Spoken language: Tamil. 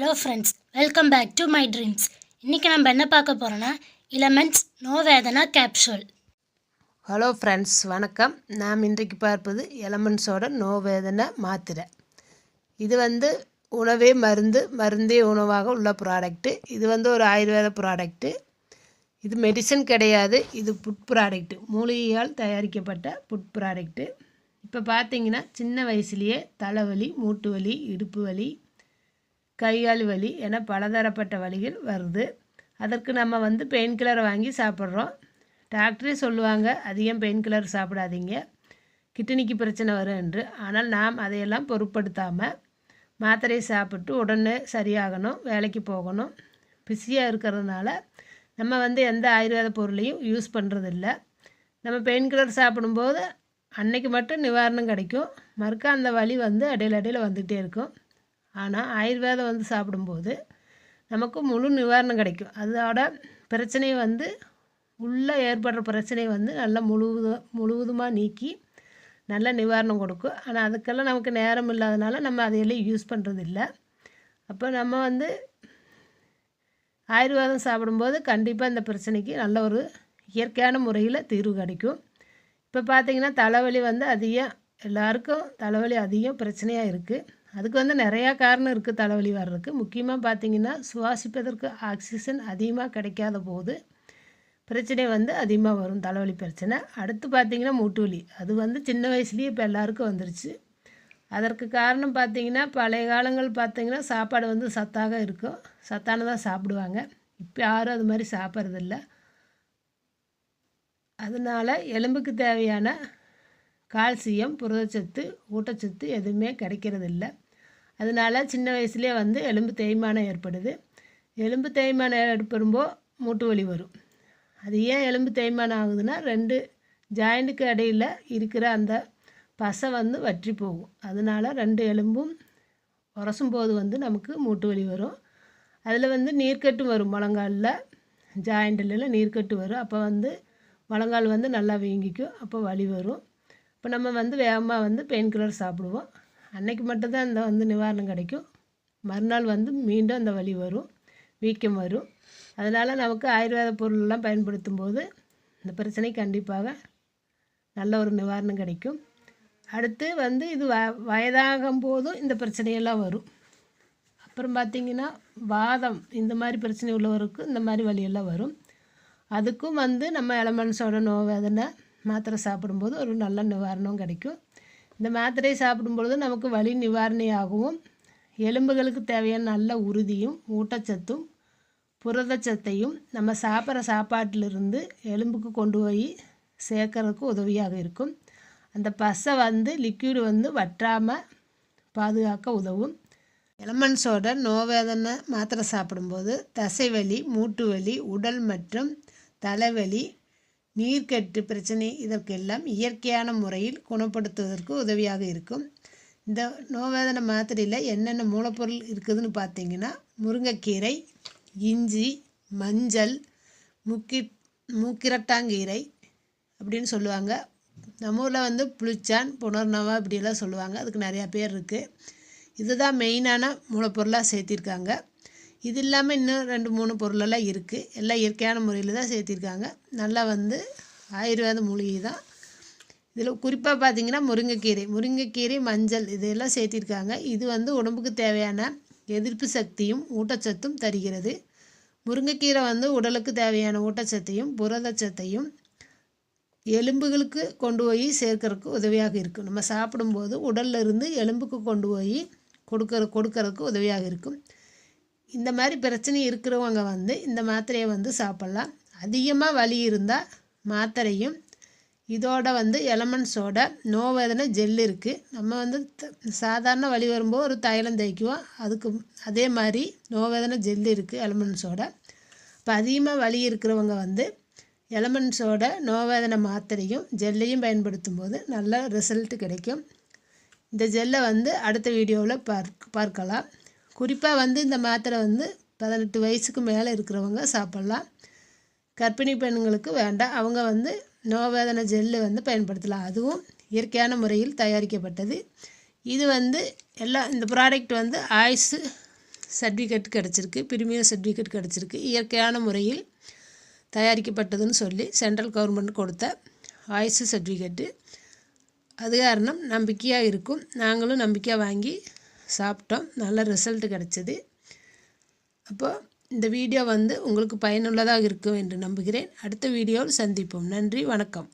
Hello friends welcome back to my dreams இன்றைக்கி நம்ம என்ன பார்க்க போகிறோன்னா இலமெண்ட்ஸ் நோவேதனா கேப்சூல் ஹலோ ஃப்ரெண்ட்ஸ் வணக்கம். நாம் இன்றைக்கு பார்ப்பது எலமெண்ட்ஸோட நோவேதனை மாத்திரை. இது வந்து உணவே மருந்து மருந்தே உணவாக உள்ள ப்ராடக்ட்டு இது வந்து ஒரு ஆயுர்வேத ப்ராடக்ட்டு இது மெடிசன் கிடையாது. இது புட் ப்ராடக்ட்டு மூலிகையால் தயாரிக்கப்பட்ட புட் ப்ராடக்ட்டு இப்போ பார்த்தீங்கன்னா சின்ன வயசுலேயே தலைவலி மூட்டு வலி இடுப்பு வலி கைகால் வலி என பலதரப்பட்ட வழிகள் வருது. அதற்கு நம்ம வந்து பெயின் கில்லரை வாங்கி சாப்பிட்றோம். டாக்டரே சொல்லுவாங்க அதிகம் பெயின் கில்லர் சாப்பிடாதீங்க. கிட்னிக்கு பிரச்சனை வரும் என்று. ஆனால் நாம் அதையெல்லாம் பொருட்படுத்தாமல் மாத்திரையை சாப்பிட்டு உடனே சரியாகணும் வேலைக்கு போகணும். பிஸியாக இருக்கிறதுனால நம்ம வந்து எந்த ஆயுர்வேத பொருளையும் யூஸ் பண்ணுறதில்ல நம்ம பெயின் கில்லர் சாப்பிடும்போது அன்னைக்கு மட்டும் நிவாரணம் கிடைக்கும். மறுக்க அந்த வலி வந்து இடையில அடையில் வந்துகிட்டே இருக்கும். ஆனால் ஆயுர்வேதம் வந்து சாப்பிடும்போது நமக்கு முழு நிவாரணம் கிடைக்கும். அதோட பிரச்சனையை வந்து உள்ளே ஏற்படுற பிரச்சனையை வந்து நல்லா முழுவதும் முழுவதுமாக நீக்கி நல்ல நிவாரணம் கொடுக்கும். ஆனால் அதுக்கெல்லாம் நமக்கு நேரம் இல்லாதனால நம்ம அதையெல்லாம் யூஸ் பண்ணுறதில்ல அப்போ நம்ம வந்து ஆயுர்வேதம் சாப்பிடும்போது கண்டிப்பாக இந்த பிரச்சனைக்கு நல்ல ஒரு இயற்கையான முறையில் தீர்வு கிடைக்கும். இப்போ பார்த்தீங்கன்னா தலைவலி வந்து அதிகம் எல்லாருக்கும் தலைவலி அதிகம் பிரச்சனையாக இருக்குது அதுக்கு வந்து நிறையா காரணம் இருக்குது தலைவலி வர்றதுக்கு. முக்கியமாக பார்த்தீங்கன்னா சுவாசிப்பதற்கு ஆக்சிஜன் அதிகமாக கிடைக்காத போது பிரச்சனை வந்து அதிகமாக வரும் தலைவலி பிரச்சனை. அடுத்து பார்த்திங்கன்னா மூட்டு வலி அது வந்து சின்ன வயசுலேயே இப்போ எல்லாருக்கும் வந்துருச்சு. அதற்கு காரணம் பார்த்திங்கன்னா பழைய காலங்கள் பார்த்திங்கன்னா சாப்பாடு வந்து சத்தாக இருக்கும். சத்தானதாக சாப்பிடுவாங்க. இப்போ யாரும் அது மாதிரி சாப்பிட்றதில்ல. அதனால் எலும்புக்கு தேவையான கால்சியம் புரதச்சத்து ஊட்டச்சத்து எதுவுமே கிடைக்கிறதில்ல. அதனால் சின்ன வயசுலேயே வந்து எலும்பு தேய்மானம் ஏற்படுது. எலும்பு தேய்மானம் ஏற்படும்போ மூட்டு வலி வரும். அது ஏன் எலும்பு தேய்மானம் ஆகுதுன்னா ரெண்டு ஜாயிண்ட்டுக்கு இடையில் இருக்கிற அந்த பசை வந்து வற்றி போகும். அதனால் ரெண்டு எலும்பும் உரசும் போது வந்து நமக்கு மூட்டு வலி வரும். அதில் வந்து நீர்க்கட்டு வரும். முழங்காலில் ஜாயிண்டில் நீர்க்கட்டு வரும். அப்போ வந்து முழங்கால் வந்து நல்லா வீங்கிக்கும். அப்போ வலி வரும். இப்போ நம்ம வந்து வேகமாக வந்து பெயின் கில்லர் சாப்பிடுவோம். அன்னைக்கு மட்டும்தான் இந்த வந்து நிவாரணம் கிடைக்கும். மறுநாள் வந்து மீண்டும் அந்த வலி வரும். வீக்கம் வரும். அதனால் நமக்கு ஆயுர்வேத பொருளெல்லாம் பயன்படுத்தும் போது இந்த பிரச்சனை கண்டிப்பாக நல்ல ஒரு நிவாரணம் கிடைக்கும். அடுத்து வந்து இது வ வயதாகும் போதும் இந்த பிரச்சனையெல்லாம் வரும். அப்புறம் பார்த்திங்கன்னா வாதம் இந்த மாதிரி பிரச்சனை உள்ளவருக்கு இந்த மாதிரி வழியெல்லாம் வரும். அதுக்கும் வந்து நம்ம எளமனஸோட நோய் வேதனை மாத்திரை சாப்பிடும்போது ஒரு நல்ல நிவாரணம் கிடைக்கும். இந்த மாத்திரை சாப்பிடும்பொழுது நமக்கு வலி நிவாரணியாகவும் எலும்புகளுக்கு தேவையான நல்ல உறுதியும் ஊட்டச்சத்தும் புரதச்சத்தையும் நம்ம சாப்பிட்ற சாப்பாட்டிலிருந்து எலும்புக்கு கொண்டு போய் சேர்க்கறதுக்கு உதவியாக இருக்கும். அந்த பசை வந்து லிக்யூடு வந்து வற்றாமல் பாதுகாக்க உதவும். எலமெண்ட்ஸோட நோவேதனை மாத்திரை சாப்பிடும்போது தசைவலி மூட்டு வலி உடல் மற்றும் தலைவலி நீர்க்கட்டு பிரச்சனை இதற்கெல்லாம் இயற்கையான முறையில் குணப்படுத்துவதற்கு உதவியாக இருக்கும். இந்த நோவேதனை மாத்திரையில் என்னென்ன மூலப்பொருள் இருக்குதுன்னு பார்த்தீங்கன்னா முருங்கைக்கீரை இஞ்சி மஞ்சள் முக்கி மூக்கிரட்டாங்கீரை அப்படின்னு சொல்லுவாங்க. நம்ம ஊரில் வந்து புளிச்சான் புனர்னவா இப்படியெல்லாம் சொல்லுவாங்க. அதுக்கு நிறையா பேர் இருக்குது இதுதான் மெயினான மூலப்பொருளாக சேர்த்திருக்காங்க. இது இல்லாமல் இன்னும் ரெண்டு மூணு பொருளெல்லாம் இருக்குது எல்லாம் இயற்கையான முறையில் தான் சேர்த்திருக்காங்க. நல்லா வந்து ஆயுர்வேத மூலிகை தான். இதில் குறிப்பாக பார்த்தீங்கன்னா முருங்கைக்கீரை முருங்கைக்கீரை மஞ்சள் இதெல்லாம் சேர்த்திருக்காங்க. இது வந்து உடம்புக்கு தேவையான எதிர்ப்பு சக்தியும் ஊட்டச்சத்தும் தருகிறது. முருங்கைக்கீரை வந்து உடலுக்கு தேவையான ஊட்டச்சத்தையும் புரதச்சத்தையும் எலும்புகளுக்கு கொண்டு போய் சேர்க்கறதுக்கு உதவியாக இருக்கும். நம்ம சாப்பிடும்போது உடல்லிருந்து எலும்புக்கு கொண்டு போய் கொடுக்கற கொடுக்கறதுக்கு உதவியாக இருக்கும். இந்த மாதிரி பிரச்சனை இருக்கிறவங்க வந்து இந்த மாத்திரையை வந்து சாப்பிட்லாம். அதிகமாக வலி இருந்தால் மாத்திரையும் இதோட வந்து எலமெண்ட்ஸோட நோவேதனை ஜெல் இருக்குது நம்ம வந்து சாதாரண வலி வரும்போது ஒரு தைலம் தேய்க்குவோம். அதுக்கு அதே மாதிரி நோவேதனை ஜெல் இருக்குது எலமெண்ட்ஸோட இப்போ அதிகமாக வலி இருக்கிறவங்க வந்து எலமெண்ட்ஸோட நோவேதனை மாத்திரையும் ஜெல்லையும் பயன்படுத்தும் போது நல்ல ரிசல்ட் கிடைக்கும். இந்த ஜெல்லை வந்து அடுத்த வீடியோவில் பார்க் பார்க்கலாம். குறிப்பாக வந்து இந்த மாத்திரை வந்து பதினெட்டு வயசுக்கு மேலே இருக்கிறவங்க சாப்பிட்லாம். கர்ப்பிணி பெண்களுக்கு வேண்டாம். அவங்க வந்து நோவேதனை ஜெல்லு வந்து பயன்படுத்தலாம். அதுவும் இயற்கையான முறையில் தயாரிக்கப்பட்டது. இது வந்து எல்லா இந்த ப்ராடக்ட் வந்து ஆயுசு சர்டிஃபிகேட் கிடச்சிருக்கு. பிரிமியர் சர்டிஃபிகேட் கிடச்சிருக்கு. இயற்கையான முறையில் தயாரிக்கப்பட்டதுன்னு சொல்லி சென்ட்ரல் கவர்மெண்ட் கொடுத்த ஆயுசு சர்டிஃபிகேட்டு அது காரணம் நம்பிக்கையாக இருக்கும். நாங்களும் நம்பிக்கையாக வாங்கி சாப்பிட்டோம். நல்ல ரிசல்ட் கிடச்சிது. அப்போது இந்த வீடியோ வந்து உங்களுக்கு பயனுள்ளதாக இருக்கும் என்று நம்புகிறேன். அடுத்த வீடியோவில் சந்திப்போம். நன்றி வணக்கம்.